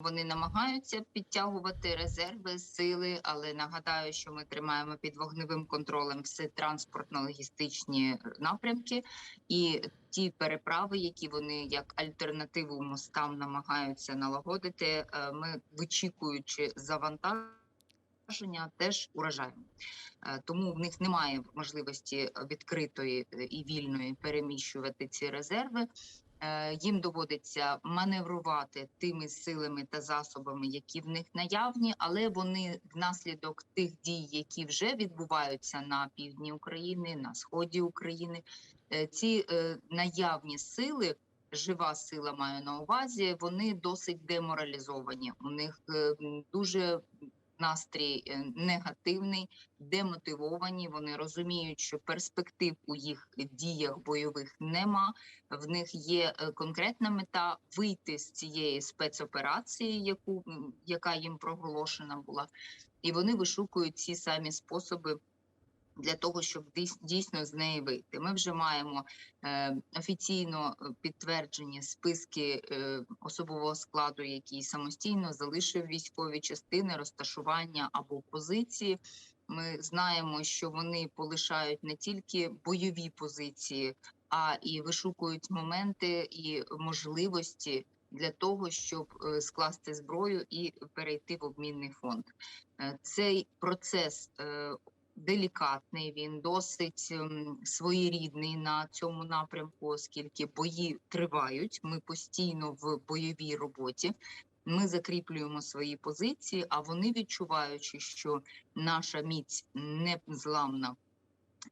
Вони намагаються підтягувати резерви, сили, але нагадаю, що ми тримаємо під вогневим контролем все транспортно-логістичні напрямки і ті переправи, які вони як альтернативу мостам намагаються налагодити. е, Ми вичікуючи завантаження, теж уражаємо. Е, Тому в них немає можливості відкритої і вільної переміщувати ці резерви. Е, Їм доводиться маневрувати тими силами та засобами, які в них наявні, але вони внаслідок тих дій, які вже відбуваються на півдні України, на сході України, е, ці е, наявні сили. Жива сила маю на увазі. Вони досить деморалізовані. У них дуже настрій е, негативний, демотивовані. Вони розуміють, що перспектив у їх діях бойових нема. В них є е, конкретна мета вийти з цієї спецоперації, яку яка їм проголошена була, і вони вишукують ці самі способи. Для того щоб дійс- дійсно з неї вийти, ми вже маємо е, офіційно е, підтверджені списки е, особового складу, який самостійно залишив військові частини, розташування або позиції. Ми знаємо, що вони полишають не тільки бойові позиції, а і вишукують моменти і можливості для того, щоб е, скласти зброю і перейти в обмінний фонд. Е, Цей процес делікатний, він досить ем, своєрідний на цьому напрямку, оскільки бої тривають. Ми постійно в бойовій роботі. Ми закріплюємо свої позиції, а вони відчуваючи, що наша міць незламна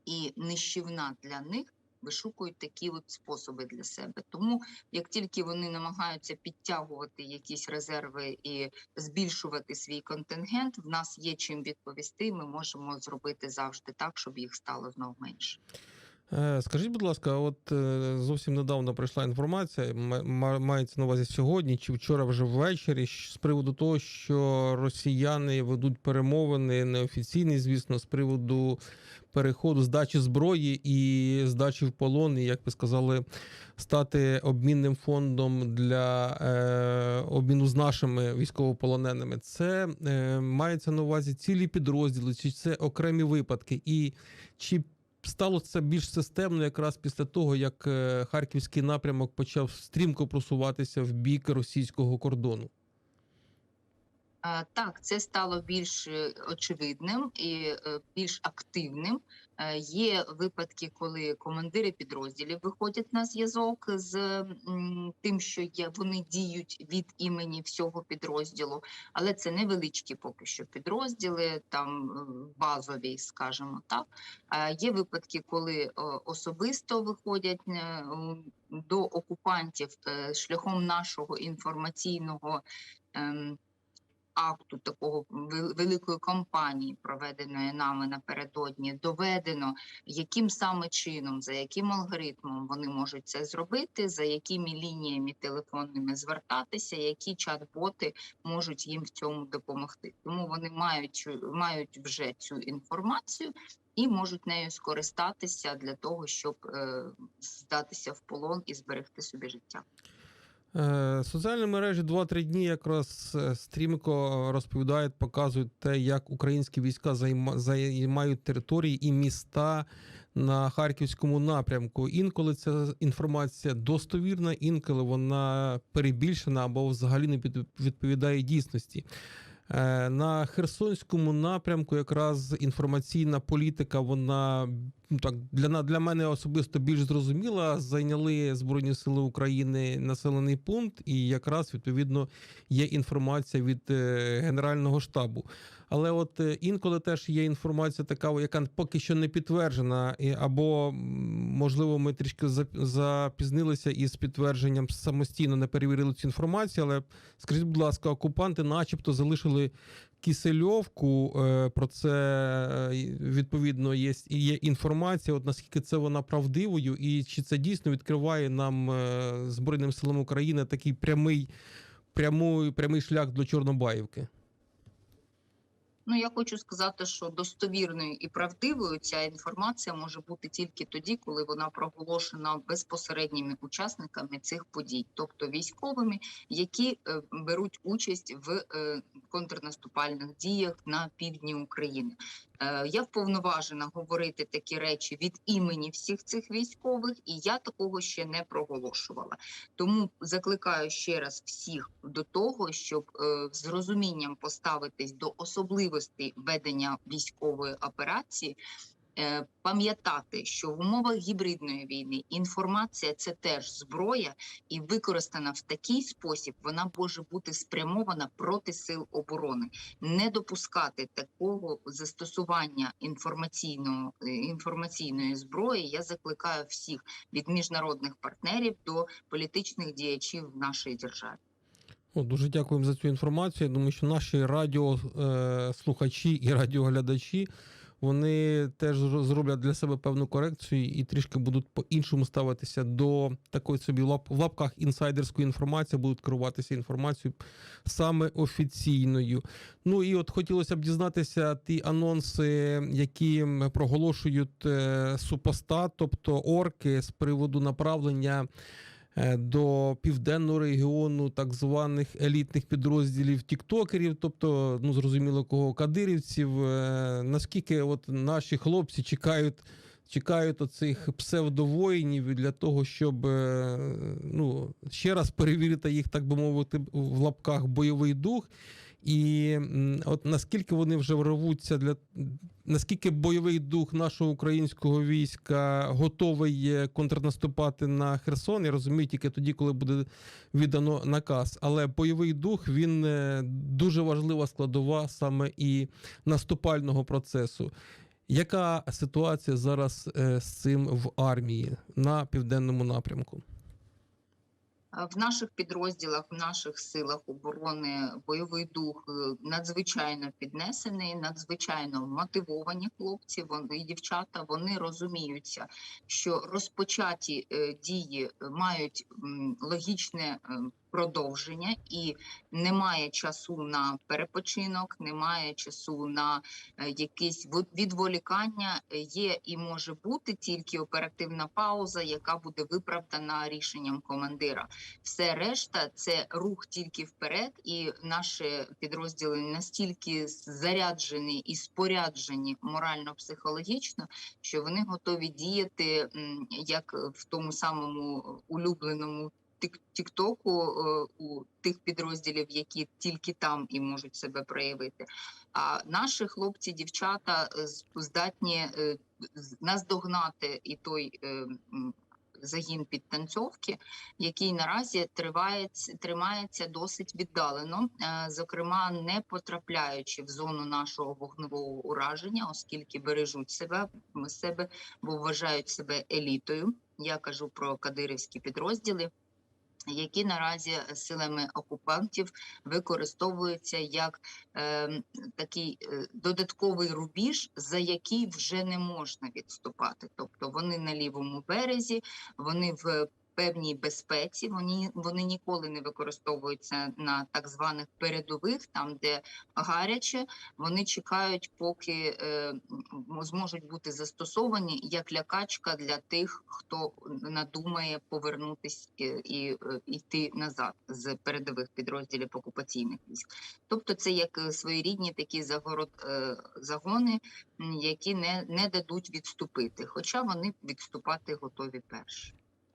і нищівна для них, вишукують такі от способи для себе. Тому як тільки вони намагаються підтягувати якісь резерви і збільшувати свій контингент, в нас є чим відповісти. Ми можемо зробити завжди так, щоб їх стало знов менше. Е, Скажіть, будь ласка, от е, зовсім недавно прийшла інформація, ма- мається на увазі сьогодні чи вчора вже ввечері, з приводу того, що росіяни ведуть перемовини неофіційні, звісно, з приводу переходу здачі зброї і здачі в полон, і, як ви сказали, стати обмінним фондом для е, обміну з нашими військовополоненими. Це е, мається на увазі цілі підрозділи, чи це окремі випадки, і чи стало це більш системно якраз після того, як е, харківський напрямок почав стрімко просуватися в бік російського кордону. Е, Так, це стало більш е, очевидним і е, більш активним. Є випадки, коли командири підрозділів виходять на зв'язок з тим, що вони діють від імені всього підрозділу, але це невеличкі поки що підрозділи, там базові, скажімо так. Є випадки, коли особисто виходять до окупантів шляхом нашого інформаційного. Акту такого вел- великої кампанії, проведеної нами напередодні, доведено, яким саме чином, за яким алгоритмом вони можуть це зробити, за якими лініями телефонними звертатися, які чат-боти можуть їм в цьому допомогти. Тому вони мають мають вже цю інформацію. І можуть нею скористатися для того, щоб е, здатися в полон і зберегти собі життя. Е, Соціальні мережі 2-3 дні якраз е, стрімко розповідають, показують те, як українські війська займають території і міста на харківському напрямку. Інколи ця інформація достовірна, інколи вона перебільшена або взагалі не відповідає дійсності. Е, На Херсонському напрямку якраз інформаційна політика, вона ну, так для, для мене особисто більш зрозуміла. Зайняли Збройні Сили України населений пункт, і якраз відповідно є інформація від е, Генерального штабу. Але от е, інколи теж є інформація така, яка поки що не підтверджена, або можливо ми трішки зап- запізнилися із підтвердженням самостійно не перевірили цю інформацію. Але скажіть, будь ласка, окупанти, начебто, залишили Кисельовку. е, Про це е, відповідно є, є інформація. От наскільки це вона правдивою, і чи це дійсно відкриває нам Збройним силам України такий прямий, прямий, прямий шлях до Чорнобаївки? Ну, я хочу сказати, що достовірною і правдивою ця інформація може бути тільки тоді, коли вона проголошена безпосередніми учасниками цих подій, тобто військовими, які е, беруть участь в е, контрнаступальних діях на півдні України. Е, я вповноважена говорити такі речі від імені всіх цих військових, і я такого ще не проголошувала. Тому закликаю ще раз всіх до того, щоб е, з розумінням поставитись до особливостей ведення військової операції. Е, Пам'ятати, що в умовах гібридної війни інформація це теж зброя, і використана в такий спосіб, вона може бути спрямована проти сил оборони. Не допускати такого застосування інформаційного е, інформаційної зброї. Я закликаю всіх від міжнародних партнерів до політичних діячів в нашій державі. О, дуже дякуємо за цю інформацію. Я думаю, що наші радіослухачі і радіоглядачі вони теж зро- зроблять для себе певну корекцію і трішки будуть по-іншому ставитися до такої собі лап- в лапках інсайдерської інформації, будуть керуватися інформацією саме офіційною. Ну і от хотілося б дізнатися ті анонси, які проголошують е, супостат, тобто орки з приводу направлення до південного регіону так званих елітних підрозділів тіктокерів, тобто, ну зрозуміло, кого кадирівців. Е, Наскільки от наші хлопці чекають. Чекають оцих псевдовоїнів для того, щоб е, ну, ще раз перевірити їх, так би мовити, в лапках бойовий дух. І от наскільки вони вже рвуться для наскільки бойовий дух нашого українського війська готовий е, контрнаступати на Херсон, я розумію тільки тоді, коли буде віддано наказ. Але бойовий дух він е, дуже важлива складова саме і наступального процесу. Яка ситуація зараз е, з цим в армії на південному напрямку? В наших підрозділах, в наших силах оборони бойовий дух е, надзвичайно піднесений, надзвичайно мотивовані хлопці. Вони дівчата вони розуміються, що розпочаті е, дії мають логічне е, продовження, і немає часу на перепочинок, немає часу на е, якісь відволікання. Є і може бути тільки оперативна пауза, яка буде виправдана рішенням командира. Все решта це рух тільки вперед, і наші підрозділи настільки заряджені і споряджені морально-психологічно, що вони готові діяти як в тому самому улюбленому Тіктоку е, у тих підрозділів, які тільки там і можуть себе проявити. А наші хлопці, дівчата е, здатні е, наздогнати і той. Загін підтанцьовки, який наразі триває, тримається досить віддалено, зокрема не потрапляючи в зону нашого вогневого ураження, оскільки бережуть себе себе, бо вважають себе елітою. Я кажу про кадирівські підрозділи. Які наразі силами окупантів використовуються як е, такий е, додатковий рубіж, за який вже не можна відступати. Тобто вони на лівому березі, вони в певній безпеці. Вони вони ніколи не використовуються на так званих передових, там де гаряче. Вони чекають, поки е, зможуть бути застосовані як лякачка для тих, хто надумає повернутись і, і е, йти назад з передових підрозділів окупаційних військ. Тобто, це як е, своєрідні такі загород е, загони, які не, не дадуть відступити, хоча вони відступати готові перші.